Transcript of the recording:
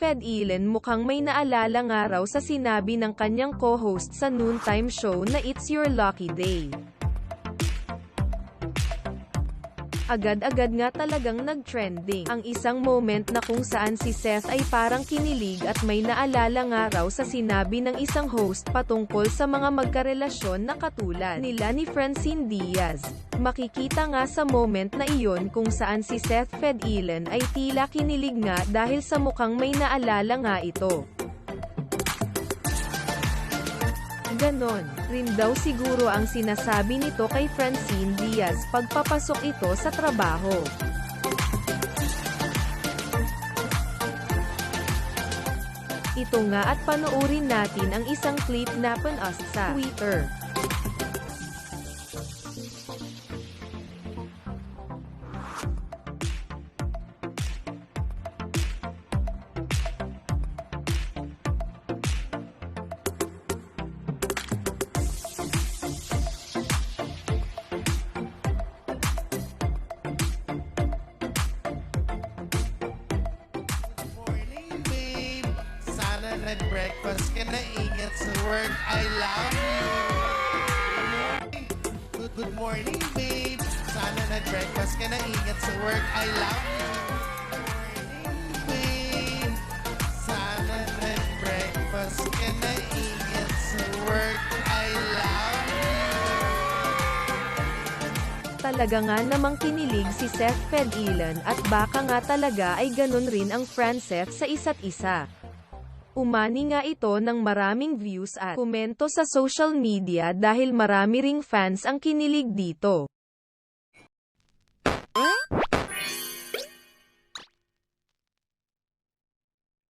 Fedilin mukhang may naalala nga raw sa sinabi ng kanyang co-host sa noontime show na It's Your Lucky Day. Agad-agad nga talagang nag-trending ang isang moment na kung saan si Seth ay parang kinilig at may naalala nga raw sa sinabi ng isang host patungkol sa mga magkarelasyon na katulad nila ni Francine Diaz. Makikita nga sa moment na iyon kung saan si Seth Fedilen ay tila kinilig nga dahil sa mukhang may naalala nga ito. Ganon, rin daw siguro ang sinasabi nito kay Francine Diaz pagpapasok ito sa trabaho. Ito nga at panoorin natin ang isang clip na us sa Twitter. Sana nag-breakfast ka na. Ingat sa work. I love you. Good, good morning, babe. Sana nag-breakfast ka na. Ingat sa work. I love you. Nag-breakfast ka na. Ingat sa work. I love you. Talaga nga namang kinilig si Seth Fedilen at baka nga talaga ay ganun rin ang Franceth sa isa't isa. Umani nga ito ng maraming views at komento sa social media dahil marami ring fans ang kinilig dito.